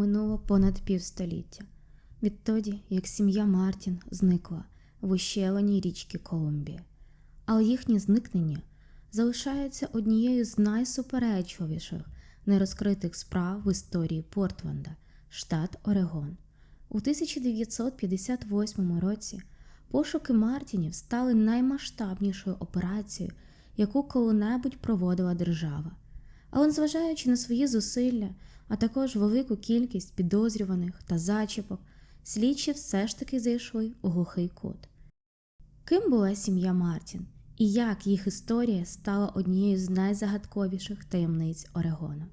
минуло понад півстоліття. Відтоді, як сім'я Мартін зникла в ущелині річки Колумбія, але їхнє зникнення залишається однією з найсуперечливіших нерозкритих справ в історії Портленда, штат Орегон. У 1958 році пошуки Мартінів стали наймасштабнішою операцією, яку коли-небудь проводила держава. Але незважаючи на свої зусилля, а також велику кількість підозрюваних та зачіпок, слідчі все ж таки зайшли у глухий кут. Ким була сім'я Мартін і як їх історія стала однією з найзагадковіших таємниць Орегону?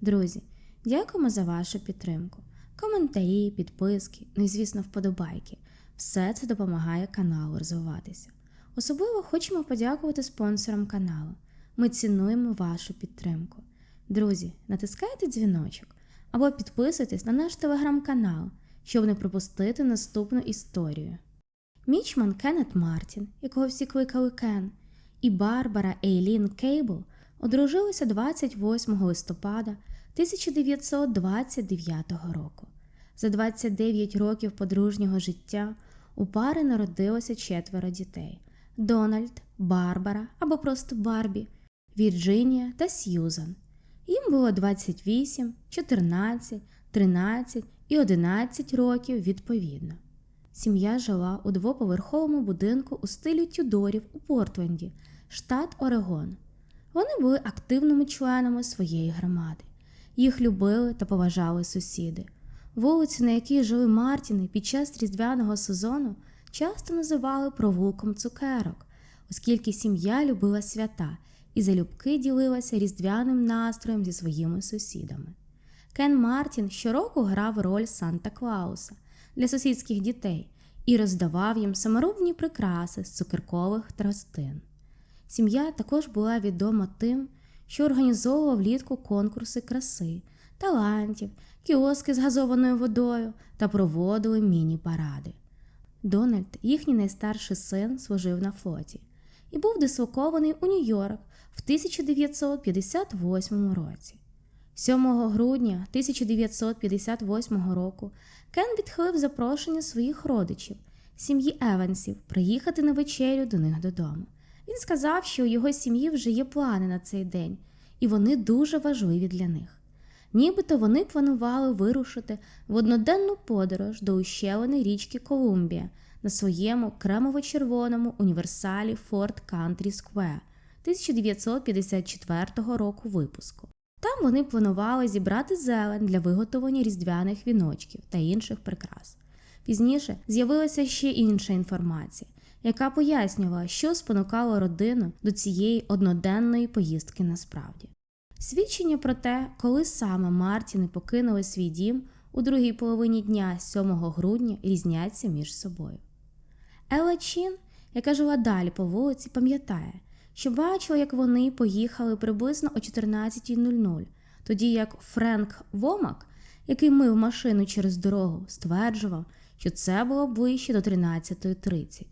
Друзі, дякуємо за вашу підтримку. Коментарі, підписки, ну і, звісно, вподобайки. Все це допомагає каналу розвиватися. Особливо хочемо подякувати спонсорам каналу. Ми цінуємо вашу підтримку. Друзі, натискайте дзвіночок або підписуйтесь на наш телеграм-канал, щоб не пропустити наступну історію. Мічман Кеннет Мартін, якого всі кликали Кен, і Барбара Ейлін Кейбл одружилися 28 листопада 1929 року. За 29 років подружнього життя у пари народилося четверо дітей: Дональд, Барбара або просто Барбі, Вірджинія та Сьюзан. Їм було 28, 14, 13 і 11 років відповідно. Сім'я жила у двоповерховому будинку у стилі Тюдорів у Портленді, штат Орегон. Вони були активними членами своєї громади. Їх любили та поважали сусіди. Вулицю, на якій жили Мартіни під час різдвяного сезону, часто називали провулком цукерок, оскільки сім'я любила свята і залюбки ділилася різдвяним настроєм зі своїми сусідами. Кен Мартін щороку грав роль Санта Клауса для сусідських дітей і роздавав їм саморобні прикраси з цукеркових тростин. Сім'я також була відома тим, що організовував влітку конкурси краси, талантів, кіоски з газованою водою та проводили міні-паради. Дональд, їхній найстарший син, служив на флоті і був дислокований у Нью-Йорк в 1958 році. 7 грудня 1958 року Кен відхилив запрошення своїх родичів, сім'ї Евансів, приїхати на вечерю до них додому. Він сказав, що у його сім'ї вже є плани на цей день, і вони дуже важливі для них. Нібито вони планували вирушити в одноденну подорож до ущелини річки Колумбія на своєму кремово-червоному універсалі Ford Country Square 1954 року випуску. Там вони планували зібрати зелень для виготовлення різдвяних віночків та інших прикрас. Пізніше з'явилася ще інша інформація, яка пояснювала, що спонукало родину до цієї одноденної поїздки насправді. Свідчення про те, коли саме Мартіни покинули свій дім у другій половині дня 7 грудня, різняться між собою. Елла Чін, яка жила далі по вулиці, пам'ятає, що бачила, як вони поїхали приблизно о 14.00, тоді як Френк Вомак, який мив машину через дорогу, стверджував, що це було ближче до 13.30.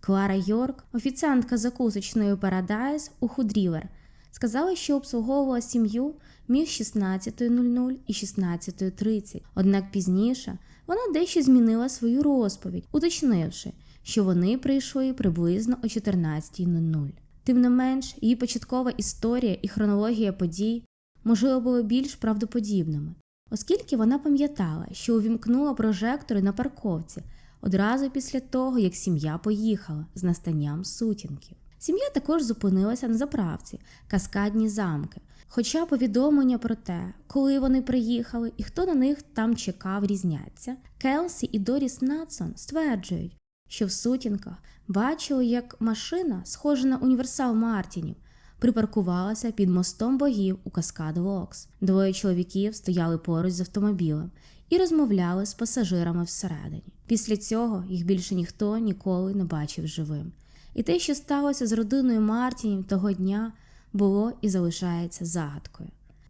Клара Йорк, офіціантка закусочної Paradise у Худрівер, сказала, що обслуговувала сім'ю між 16.00 і 16.30, однак пізніше вона дещо змінила свою розповідь, уточнивши, що вони прийшли приблизно о 14.00. Тим не менш, її початкова історія і хронологія подій можливо були більш правдоподібними, оскільки вона пам'ятала, що увімкнула прожектори на парковці одразу після того, як сім'я поїхала з настанням сутінків. Сім'я також зупинилася на заправці каскадні замки. Хоча повідомлення про те, коли вони приїхали і хто на них там чекав, різняться, Келсі і Доріс Натсон стверджують, що в сутінках бачили, як машина, схожа на універсал Мартінів, припаркувалася під мостом богів у Каскад Локс. Двоє чоловіків стояли поруч з автомобілем і розмовляли з пасажирами всередині. Після цього їх більше ніхто ніколи не бачив живим. І те, що сталося з родиною Мартінів того дня, було і залишається загадкою.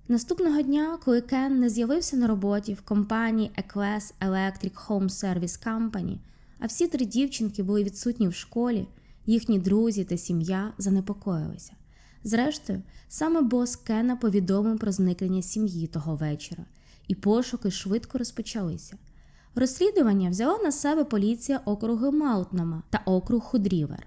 Наступного дня, коли Кен не з'явився на роботі в компанії Equess Electric Home Service Company, а всі три дівчинки були відсутні в школі, їхні друзі та сім'я занепокоїлися. Зрештою, саме бос Кена повідомив про зникнення сім'ї того вечора і пошуки швидко розпочалися. Розслідування взяла на себе поліція округу Маутнама та округ Худрівер.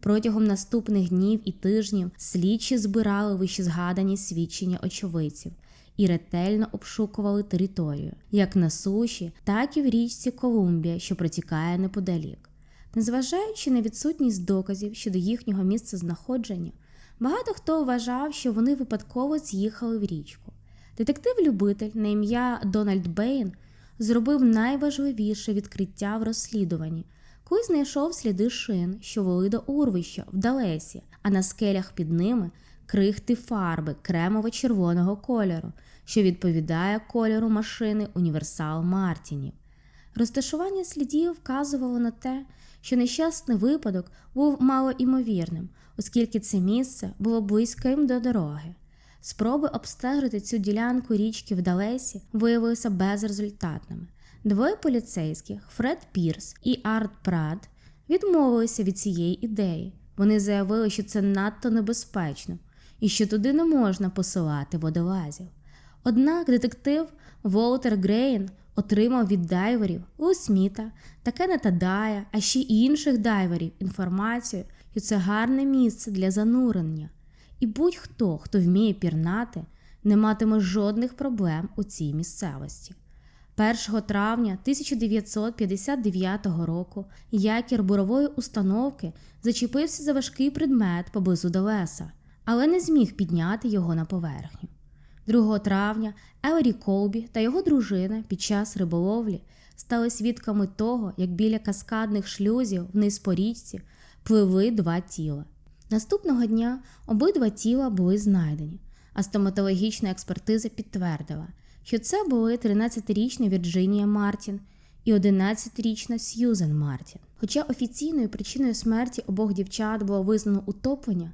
Протягом наступних днів і тижнів слідчі збирали вищезгадані свідчення очевидців і ретельно обшукували територію, як на суші, так і в річці Колумбія, що протікає неподалік. Незважаючи на відсутність доказів щодо їхнього місця знаходження, багато хто вважав, що вони випадково з'їхали в річку. Детектив-любитель на ім'я Дональд Бейн зробив найважливіше відкриття в розслідуванні, коли знайшов сліди шин, що вели до урвища в Далесі, а на скелях під ними крихти фарби кремово-червоного кольору, що відповідає кольору машини Універсал Мартінів. Розташування слідів вказувало на те, що нещасний випадок був малоімовірним, оскільки це місце було близьким до дороги. Спроби обстежити цю ділянку річки в Далесі виявилися безрезультатними. Двоє поліцейських Фред Пірс і Арт Прад відмовилися від цієї ідеї. Вони заявили, що це надто небезпечно і що туди не можна посилати водолазів. Однак детектив Волтер Грейн отримав від дайверів Лу Сміта та Кеннета Дая, а ще й інших дайверів інформацію, що це гарне місце для занурення. І будь-хто, хто вміє пірнати, не матиме жодних проблем у цій місцевості. 1 травня 1959 року якір бурової установки зачепився за важкий предмет поблизу Далеса, але не зміг підняти його на поверхню. 2 травня Елері Колбі та його дружина під час риболовлі стали свідками того, як біля каскадних шлюзів вниз по річці пливли два тіла. Наступного дня обидва тіла були знайдені, а стоматологічна експертиза підтвердила, що це були 13-річна Вірджинія Мартін і 11-річна Сьюзен Мартін. Хоча офіційною причиною смерті обох дівчат було визнано утоплення,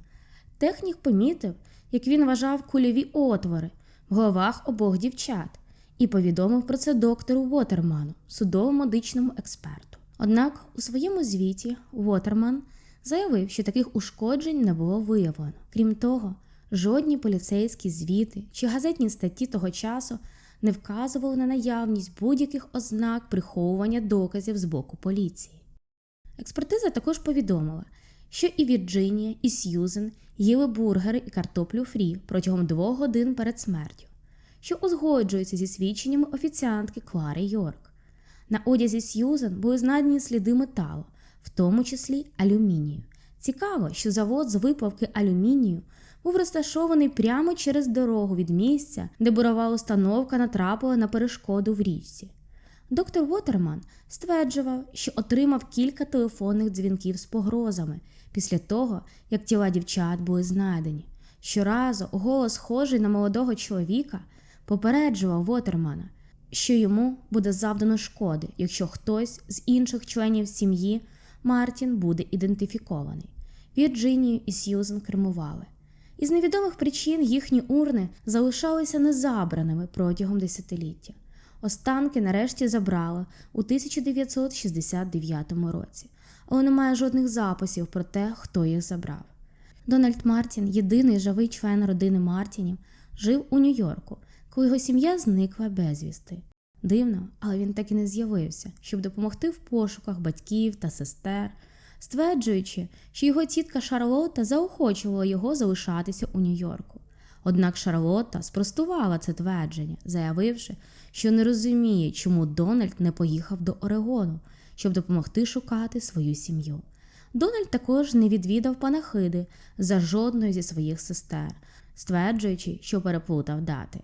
технік помітив, як він вважав кульові отвори в головах обох дівчат і повідомив про це доктору Уотерману, судово-медичному експерту. Однак у своєму звіті Уотерман заявив, що таких ушкоджень не було виявлено. Крім того, жодні поліцейські звіти чи газетні статті того часу не вказували на наявність будь-яких ознак приховування доказів з боку поліції. Експертиза також повідомила, що і Вірджинія, і Сьюзен їли бургери і картоплю фрі протягом двох годин перед смертю, що узгоджується зі свідченнями офіціантки Клари Йорк. На одязі Сьюзен були знайдені сліди металу, в тому числі алюмінію. Цікаво, що завод з виплавки алюмінію був розташований прямо через дорогу від місця, де бурова установка натрапила на перешкоду в річці. Доктор Вотерман стверджував, що отримав кілька телефонних дзвінків з погрозами після того, як тіла дівчат були знайдені. Щоразу голос, схожий на молодого чоловіка, попереджував Вотермана, що йому буде завдано шкоди, якщо хтось з інших членів сім'ї Мартін буде ідентифікований. Вірджинію і Сьюзен кермували. Із невідомих причин їхні урни залишалися незабраними протягом десятиліття. Останки нарешті забрали у 1969 році, але немає жодних записів про те, хто їх забрав. Дональд Мартін, єдиний живий член родини Мартінів, жив у Нью-Йорку, коли його сім'я зникла безвісти. Дивно, але він так і не з'явився, щоб допомогти в пошуках батьків та сестер, стверджуючи, що його тітка Шарлотта заохочувала його залишатися у Нью-Йорку. Однак Шарлотта спростувала це твердження, заявивши, що не розуміє, чому Дональд не поїхав до Орегону, щоб допомогти шукати свою сім'ю. Дональд також не відвідав панахиди за жодною зі своїх сестер, стверджуючи, що переплутав дати.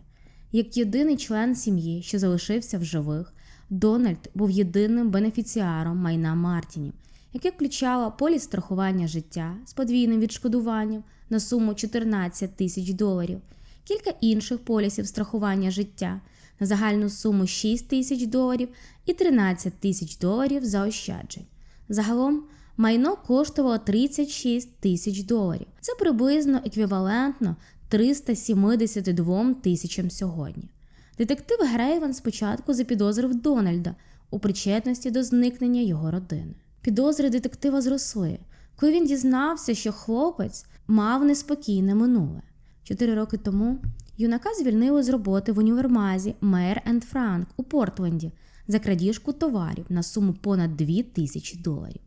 Як єдиний член сім'ї, що залишився в живих, Дональд був єдиним бенефіціаром майна Мартінів, яке включало поліс страхування життя з подвійним відшкодуванням на суму 14 тисяч доларів, кілька інших полісів страхування життя на загальну суму 6 тисяч доларів і 13 тисяч доларів заощаджень. Загалом майно коштувало 36 тисяч доларів. Це приблизно еквівалентно 372 тисячам сьогодні. Детектив Грейвен спочатку запідозрив Дональда у причетності до зникнення його родини. Підозри детектива зросли, коли він дізнався, що хлопець мав неспокійне минуле. Чотири роки тому Юнака звільнили з роботи в універмазі Мейер енд Франк у Портленді за крадіжку товарів на суму понад 2 тисячі доларів.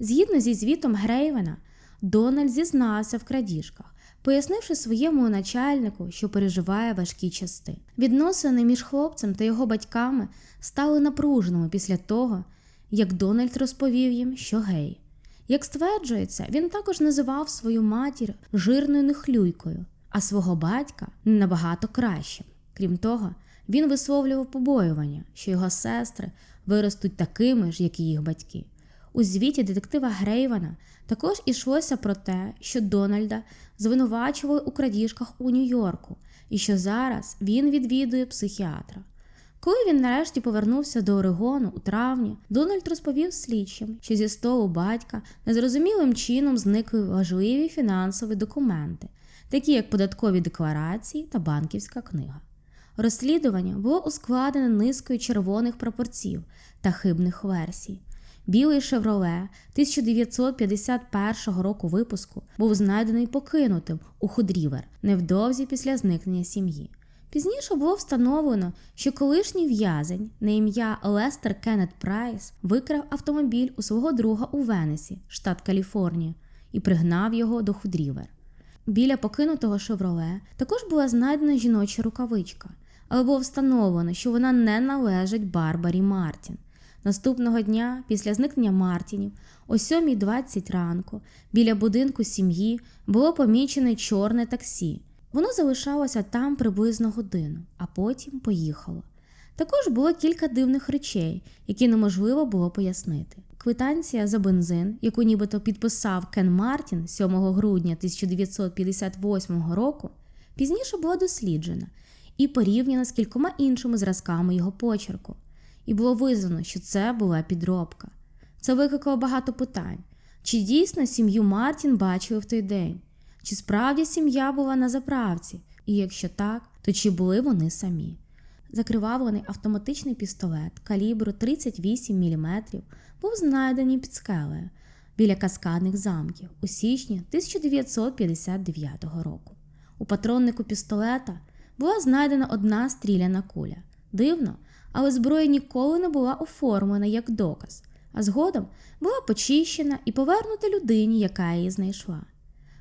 Згідно зі звітом Грейвена, Дональд зізнався в крадіжках, пояснивши своєму начальнику, що переживає важкі части. Відносини між хлопцем та його батьками стали напруженими після того, як Дональд розповів їм, що гей. Як стверджується, він також називав свою матір жирною нехлюйкою, а свого батька набагато кращим. Крім того, він висловлював побоювання, що його сестри виростуть такими ж, як і їх батьки. У звіті детектива Грейвана також ішлося про те, що Дональда звинувачували у крадіжках у Нью-Йорку і що зараз він відвідує психіатра. Коли він нарешті повернувся до Орегону у травні, Дональд розповів слідчим, що зі столу батька незрозумілим чином зникли важливі фінансові документи, такі як податкові декларації та банківська книга. Розслідування було ускладнене низкою червоних прапорців та хибних версій. Білий шевроле 1951 року випуску був знайдений покинутим у Худрівер невдовзі після зникнення сім'ї. Пізніше було встановлено, що колишній в'язень на ім'я Лестер Кеннет Прайс викрав автомобіль у свого друга у Венесі, штат Каліфорнія, і пригнав його до Худрівер. Біля покинутого шевроле також була знайдена жіноча рукавичка, але було встановлено, що вона не належить Барбарі Мартін. Наступного дня, після зникнення Мартінів, о 7.20 ранку, біля будинку сім'ї було помічене чорне таксі. Воно залишалося там приблизно годину, а потім поїхало. Також було кілька дивних речей, які неможливо було пояснити. Квитанція за бензин, яку нібито підписав Кен Мартін 7 грудня 1958 року, пізніше була досліджена і порівняна з кількома іншими зразками його почерку. І було визнано, що це була підробка. Це викликало багато питань: чи дійсно сім'ю Мартін бачили в той день? Чи справді сім'я була на заправці? І якщо так, то чи були вони самі? Закривавлений автоматичний пістолет калібру 38 мм був знайдений під скелею біля каскадних замків у січні 1959 року. У патроннику пістолета була знайдена одна стріляна куля. Дивно, але зброя ніколи не була оформлена як доказ, а згодом була почищена і повернута людині, яка її знайшла.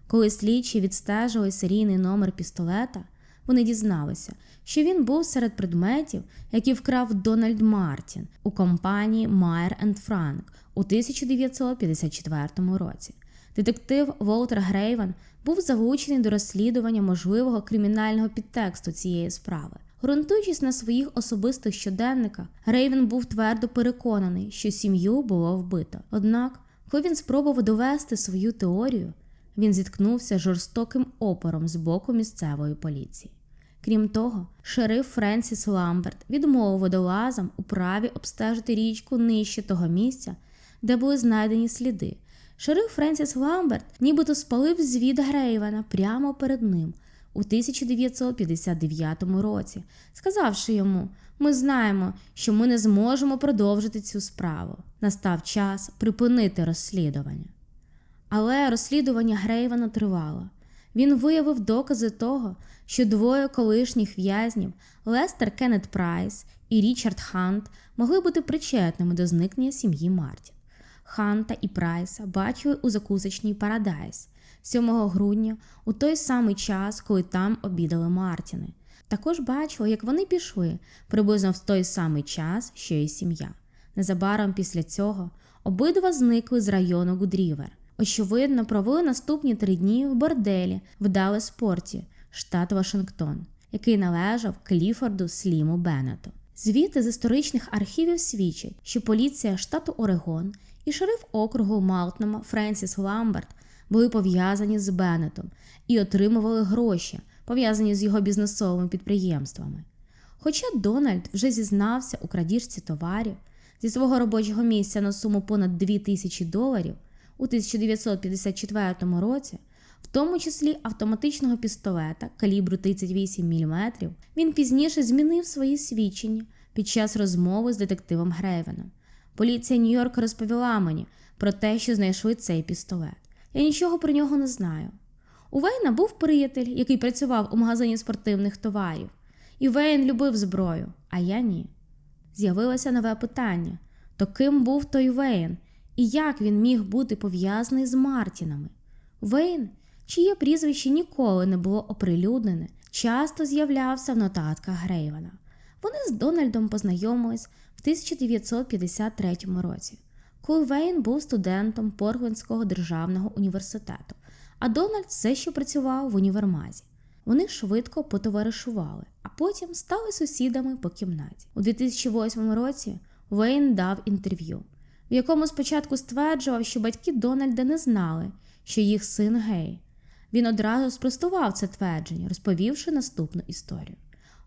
Коли слідчі відстежили серійний номер пістолета, вони дізналися, що він був серед предметів, які вкрав Дональд Мартін у компанії Майер Франк у 1954 році. Детектив Волтер Грейвен був залучений до розслідування можливого кримінального підтексту цієї справи. Ґрунтуючись на своїх особистих щоденниках, Грейвен був твердо переконаний, що сім'ю було вбито. Однак, коли він спробував довести свою теорію, він зіткнувся жорстоким опором з боку місцевої поліції. Крім того, шериф Френсіс Ламберт відмовив водолазам у праві обстежити річку нижче того місця, де були знайдені сліди. Шериф Френсіс Ламберт нібито спалив звіт Грейвена прямо перед ним у 1959 році, сказавши йому: Ми знаємо, що ми не зможемо продовжити цю справу. Настав час припинити розслідування. Але розслідування Грейвена тривало. Він виявив докази того, що двоє колишніх в'язнів Лестер Кеннет Прайс і Річард Хант могли бути причетними до зникнення сім'ї Мартін. Ханта і Прайса бачили у закусочній Парадайс 7 грудня у той самий час, коли там обідали Мартіни. Також бачили, як вони пішли приблизно в той самий час, що й сім'я. Незабаром після цього обидва зникли з району Гудрівер. Очевидно, провели наступні три дні в борделі в Далес-Порті, штат Вашингтон, який належав Кліфорду Сліму Беннету. Звіти з історичних архівів свідчать, що поліція штату Орегон і шериф округу Малтнома Френсіс Ламберт були пов'язані з Беннетом і отримували гроші, пов'язані з його бізнесовими підприємствами. Хоча Дональд вже зізнався у крадіжці товарів зі свого робочого місця на суму понад 2 тисячі доларів у 1954 році, в тому числі автоматичного пістолета калібру 38 мм, він пізніше змінив свої свідчення під час розмови з детективом Грейвеном. Поліція Нью-Йорка розповіла мені про те, що знайшли цей пістолет. Я нічого про нього не знаю. У Вейна був приятель, який працював у магазині спортивних товарів. І Вейн любив зброю, а я ні. З'явилося нове питання: то ким був той Вейн, і як він міг бути пов'язаний з Мартінами? Вейн, чиє прізвище ніколи не було оприлюднене, часто з'являвся в нотатках Грейвена. Вони з Дональдом познайомились в 1953 році, коли Вейн був студентом Портлендського державного університету, а Дональд все ще працював в універмазі. Вони швидко потоваришували, а потім стали сусідами по кімнаті. У 2008 році Вейн дав інтерв'ю, в якому спочатку стверджував, що батьки Дональда не знали, що їх син гей. Він одразу спростував це твердження, розповівши наступну історію.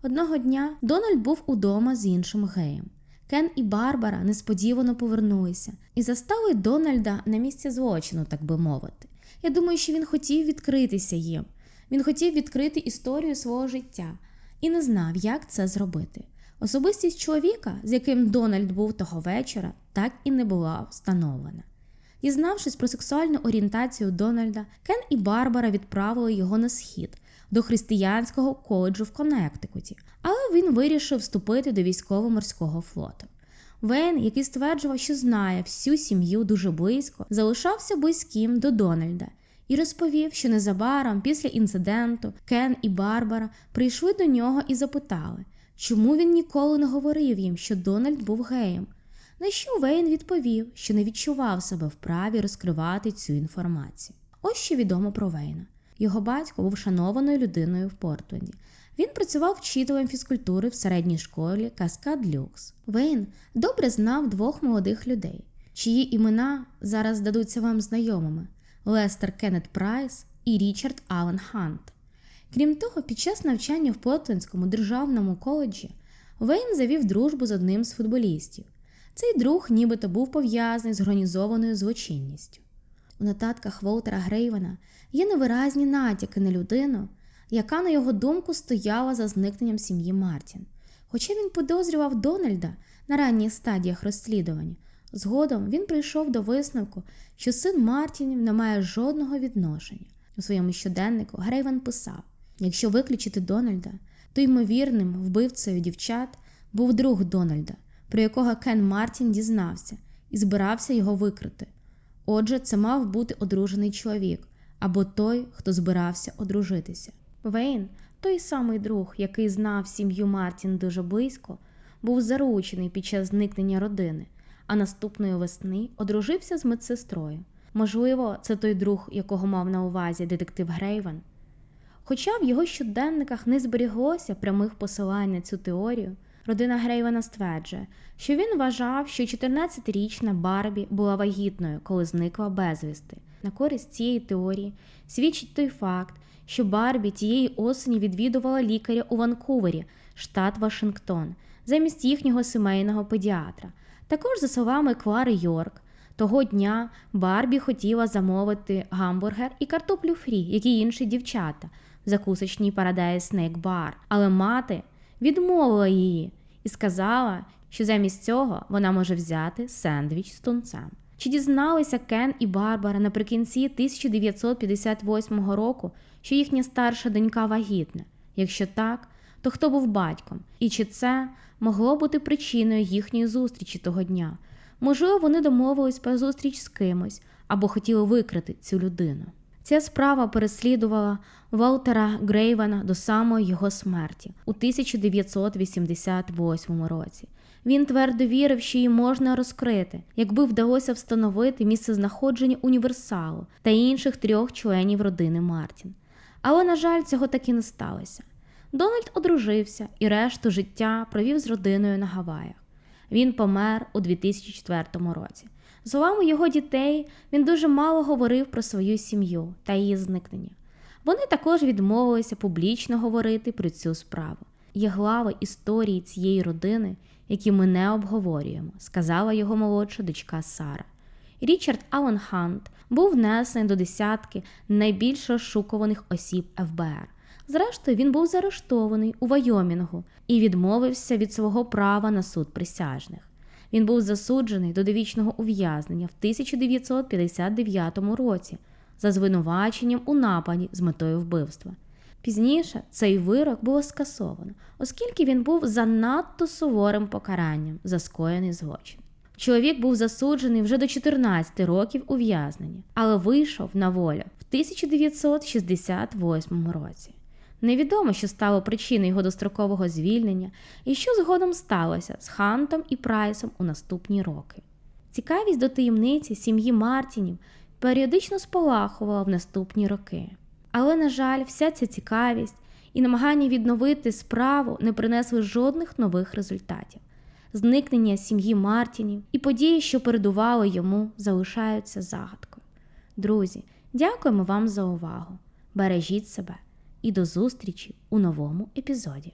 Одного дня Дональд був удома з іншим геєм. Кен і Барбара несподівано повернулися і застали Дональда на місці злочину, так би мовити. Я думаю, що він хотів відкритися їм. Він хотів відкрити історію свого життя і не знав, як це зробити. Особистість чоловіка, з яким Дональд був того вечора, так і не була встановлена. Дізнавшись про сексуальну орієнтацію Дональда, Кен і Барбара відправили його на схід до християнського коледжу в Коннектикуті, але він вирішив вступити до військово-морського флоту. Вейн, який стверджував, що знає всю сім'ю дуже близько, залишався близьким до Дональда і розповів, що незабаром після інциденту Кен і Барбара прийшли до нього і запитали, чому він ніколи не говорив їм, що Дональд був геєм. На що Вейн відповів, що не відчував себе вправі розкривати цю інформацію. Ось що відомо про Вейна. Його батько був шанованою людиною в Портленді. Він працював вчителем фізкультури в середній школі Каскад Люкс. Вейн добре знав двох молодих людей, чиї імена зараз здадуться вам знайомими: Лестер Кеннет Прайс і Річард Аллен Хант. Крім того, під час навчання в Портлендському державному коледжі Вейн завів дружбу з одним з футболістів. Цей друг нібито був пов'язаний з організованою злочинністю. У нотатках Волтера Грейвена є невиразні натяки на людину, яка, на його думку, стояла за зникненням сім'ї Мартін. Хоча він підозрював Дональда на ранніх стадіях розслідування, згодом він прийшов до висновку, що син Мартінів не має жодного відношення. У своєму щоденнику Грейвен писав: якщо виключити Дональда, то ймовірним вбивцею дівчат був друг Дональда, про якого Кен Мартін дізнався і збирався його викрити. Отже, це мав бути одружений чоловік або той, хто збирався одружитися. Вейн, той самий друг, який знав сім'ю Мартін дуже близько, був заручений під час зникнення родини, а наступної весни одружився з медсестрою. Можливо, це той друг, якого мав на увазі детектив Грейвен. Хоча в його щоденниках не зберіглося прямих посилань на цю теорію, родина Грейвена стверджує, що він вважав, що 14-річна Барбі була вагітною, коли зникла безвісти. На користь цієї теорії свідчить той факт, що Барбі тієї осені відвідувала лікаря у Ванкувері, штат Вашингтон, замість їхнього сімейного педіатра. Також, за словами Клари Йорк, того дня Барбі хотіла замовити гамбургер і картоплю фрі, як і інші дівчата в закусочній Paradise Snake Bar, але мати відмовила її і сказала, що замість цього вона може взяти сендвіч з тунцем. Чи дізналися Кен і Барбара наприкінці 1958 року, що їхня старша донька вагітна? Якщо так, то хто був батьком? І чи це могло бути причиною їхньої зустрічі того дня? Можливо, вони домовились про зустріч з кимось або хотіли викрити цю людину. Ця справа переслідувала Волтера Грейвена до самої його смерті у 1988 році. Він твердо вірив, що її можна розкрити, якби вдалося встановити місце знаходження універсалу та інших трьох членів родини Мартін. Але, на жаль, цього таки не сталося. Дональд одружився і решту життя провів з родиною на Гаваях. Він помер у 2004 році. За словами його дітей, він дуже мало говорив про свою сім'ю та її зникнення. Вони також відмовилися публічно говорити про цю справу. Є глави історії цієї родини, які ми не обговорюємо, сказала його молодша дочка Сара. Річард Аллен Хант був внесений до десятки найбільш розшукуваних осіб ФБР. Зрештою, він був заарештований у Вайомінгу і відмовився від свого права на суд присяжних. Він був засуджений до довічного ув'язнення в 1959 році, за звинуваченням у нападі з метою вбивства. Пізніше цей вирок було скасовано, оскільки він був занадто суворим покаранням за скоєний злочин. Чоловік був засуджений вже до 14 років ув'язнення, але вийшов на волю в 1968 році. Невідомо, що стало причиною його дострокового звільнення і що згодом сталося з Хантом і Прайсом у наступні роки. Цікавість до таємниці сім'ї Мартінів періодично спалахувала в наступні роки. Але, на жаль, вся ця цікавість і намагання відновити справу не принесли жодних нових результатів. Зникнення сім'ї Мартінів і події, що передували йому, залишаються загадкою. Друзі, дякуємо вам за увагу. Бережіть себе і до зустрічі у новому епізоді.